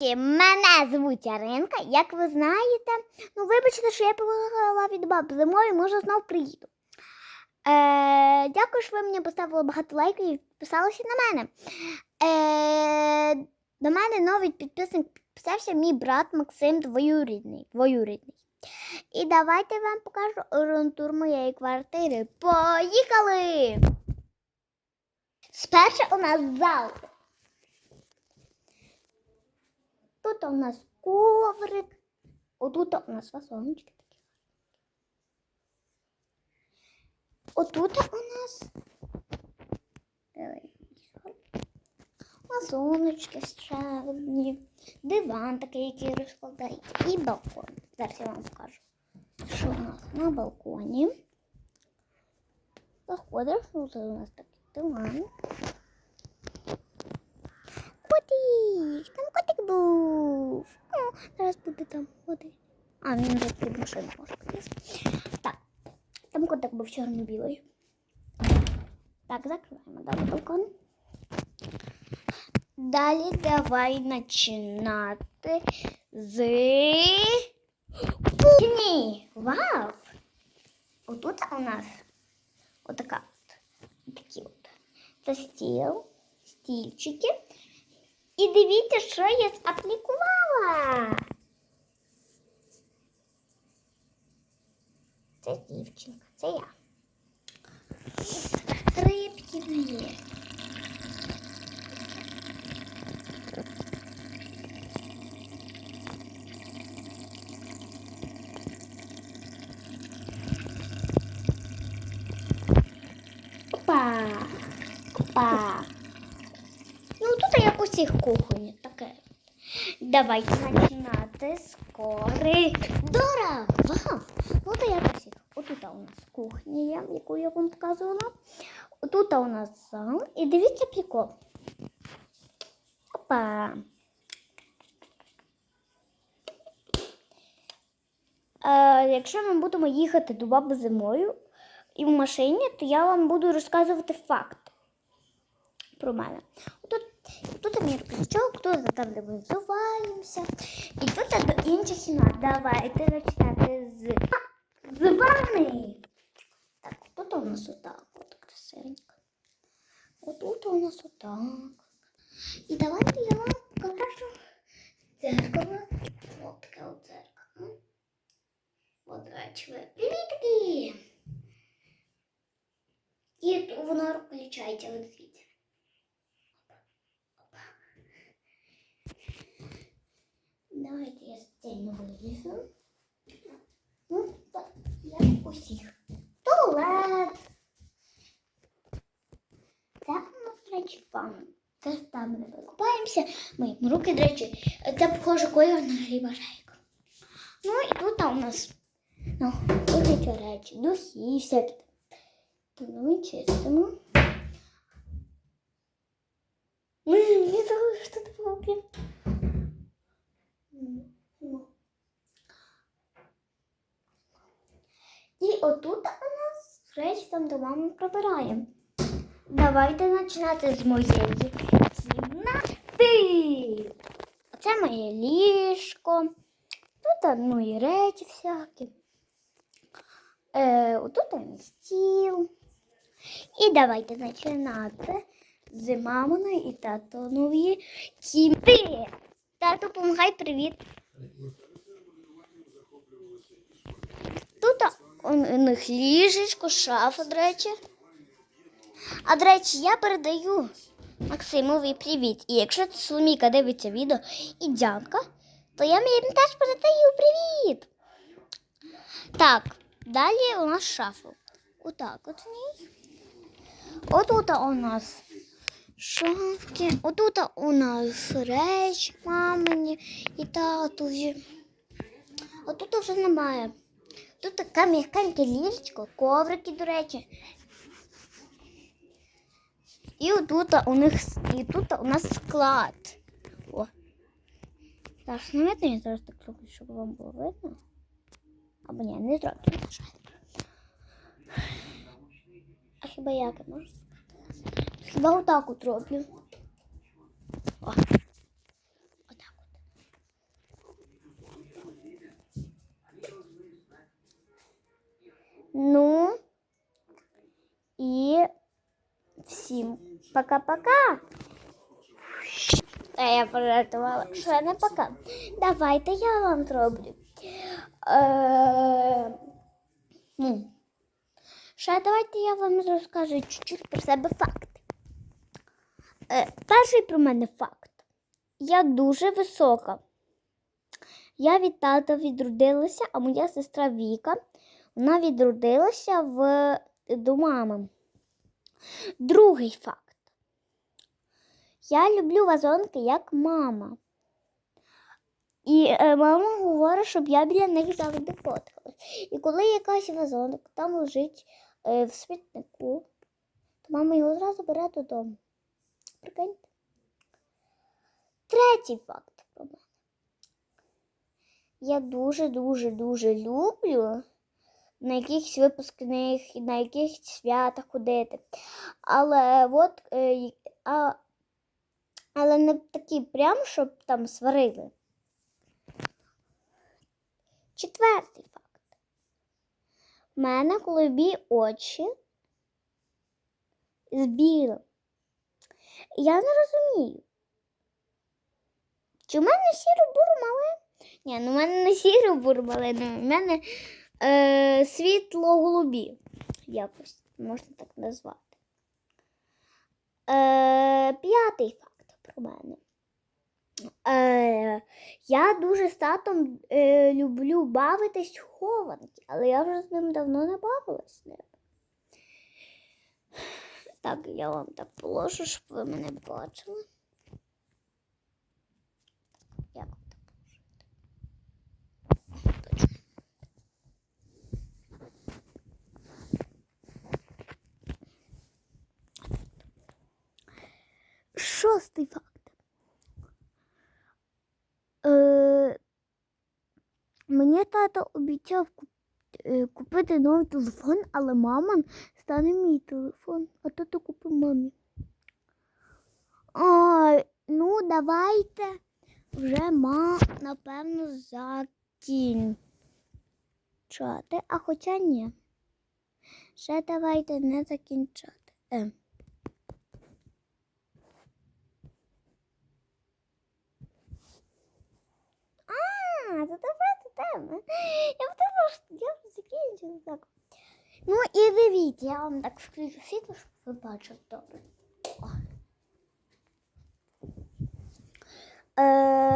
Мене звуть Яринка, як ви знаєте. Ну, вибачте, що я поїхала від баб зимою, може знов приїду. Е, дякую, що ви мені поставили багато лайків і підписалися на мене. Е, до мене новий підписник підписався мій брат Максим двоюрідний. двоюрідний. І давайте я вам покажу орієнтур моєї квартири. Поїхали! Спершу у нас зал. Тут у нас коврик. Отут у нас вазончики такі. Отут у нас вазоночки ще одні, диван такий, який розкладається, і балкон. Зараз я вам покажу, що у нас на балконі. Заходиш, тут у нас такий диван. зараз буде там ходити. А, він вже під машину може поліз. Так, там котик був чорно-білий. Так, закриваємо далі балкон. Далі давай починати з кухні. Вау! Отут у нас отака от. Такі от. Це стіл, стільчики. І дивіться, що я аплікувала. Це дівчинка, це я. Рибки мої. Опа. Опа. Ну, тут як усіх кухонь таке. Давайте починати. Вау! Ну, то як усіх. Отут у нас кухня є, яку я вам показувала. Тут у нас зал. І дивіться прикол. Опа. Е, якщо ми будемо їхати до баби зимою і в машині, то я вам буду розказувати факт про мене. Тут, тут мій крючок, тут там. І тут до інших кімнат. Давайте починати з, з ванни. Так, тут у нас отак, от красивенько. Отут у нас отак. І давайте я вам покажу дзеркало. От таке от дзеркало. От, до речі, ви привітки! І воно включається, ви дивіться. Давайте я стільно вилізу. Ну, так, як усіх. Туалет. Це у нас, до речі, ванна. Це там ми викупаємося. Миємо руки, до речі, це похоже колір на грібажейку. Ну і тут у нас ну, тут ці речі, духи всякі. Тому ми чистимо. Ми не забули, що тут було. Отут у нас речі там до мами прибираємо. Давайте починати з моєї кімнати. Оце моє ліжко. Тут мої речі всякі. Е, отут мій стіл. І давайте починати з маминої і татової кімнати. Тату, помагай, привіт. Тут у них ліжечко, шафа, до речі. А до речі, я передаю Максимові привіт. І якщо Соломіка дивиться відео і Дянка, то я їм теж передаю привіт. Так, далі у нас шафа. Отак от в. Отут у нас шафки. Отут у нас речі мамині і татові. Отут вже немає. Тут таке м'якеньке ліжечко, коврики, до речі. І отут у них і тут у нас склад. О. Так, видно, я зараз так зроблю, щоб вам було видно. Або ні, не зроблю. А хіба як я можу? Хіба отак от роблю. О. Ну і всім пока-пока. Та я пожартувала, що не пока. Давайте я вам зроблю. Е, ну, ще давайте я вам розкажу чуть-чуть про себе факти. Е, перший про мене факт. Я дуже висока. Я від тата відродилася, а моя сестра Віка, вона відродилася в до мами. Другий факт. Я люблю вазонки як мама. І е, мама говорить, щоб я біля них завжди фоткалась. І коли якась вазонок там лежить е, в смітнику, то мама його зразу бере додому. Прикиньте. Третій факт про мене. Я дуже-дуже дуже люблю на якихось випускних, на якихось святах ходити. Але от, е, а, але не такі прям, щоб там сварили. Четвертий факт. У мене голубі очі з білим. Я не розумію. Чи в мене сіро бурмале? Ні, ну в мене не сіро бурмале, ну в мене е, світло голубі. Якось можна так назвати. Е, п'ятий факт про мене. Е, я дуже з татом е, люблю бавитись хованки, але я вже з ним давно не бавилась ним. Так, я вам так положу, щоб ви мене бачили. Як вам так положити? Точно. Шостий факт. Е, мені тато обіцяв е, купити новий телефон, але мама стане мій телефон, а тато купив мамі. Ну, давайте вже ма, напевно, закінчати. А хоча ні. Ще давайте не закінчати. Е. А, це просто тема. Я подумала, що я вже закінчила так. Ну і дивіться, я вам так включу світло, щоб ви бачили добре. О. Е...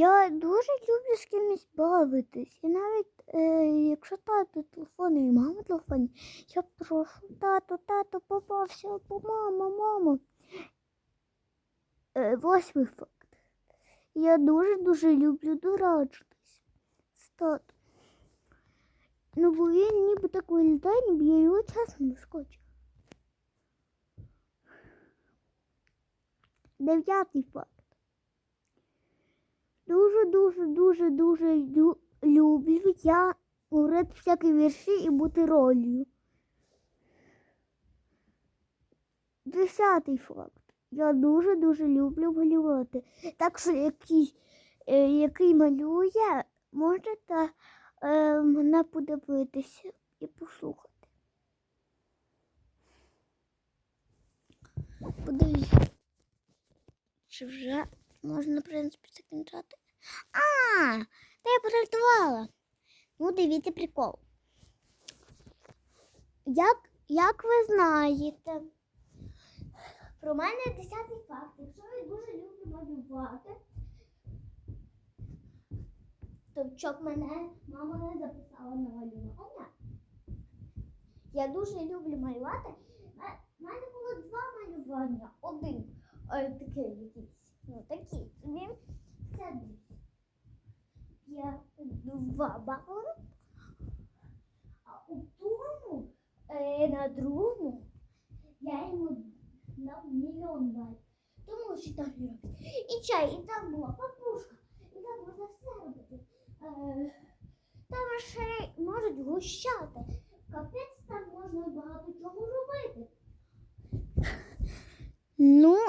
Я дуже люблю з кимось бавитись. І навіть е, якщо тато телефони і мама телефоні, я прошу тато, тато, попався, або мама, мама. Е, восьмий факт. Я дуже-дуже люблю дурачитись з татом. Ну, бо він ніби так виглядає, ніби я його чесно не скочу. Дев'ятий факт. Дуже-дуже, дуже, дуже лю- люблю я говорити всякі вірші і бути ролью. Десятий факт. Я дуже-дуже люблю малювати. Так що який, е, який малює, можете е, мене подивитися і послухати. Подивіться. Чи вже можна, в принципі, закінчати? А, та я пожартувала. Ну, дивіться прикол. Як, як ви знаєте, про мене десятий факт. Якщо я дуже люблю малювати, то вчок мене мама не записала на малювання. Я дуже люблю малювати. У мене було два малювання. Один е, такий якийсь. Ну, такий. Це Я два бали. А у тому, е, на другому, я йому дав мільйон балів. Тому що там. І чай, і там була папушка, і там можна все робити. Е, там ще можуть гущати. Капець там можна багато чого робити. Ну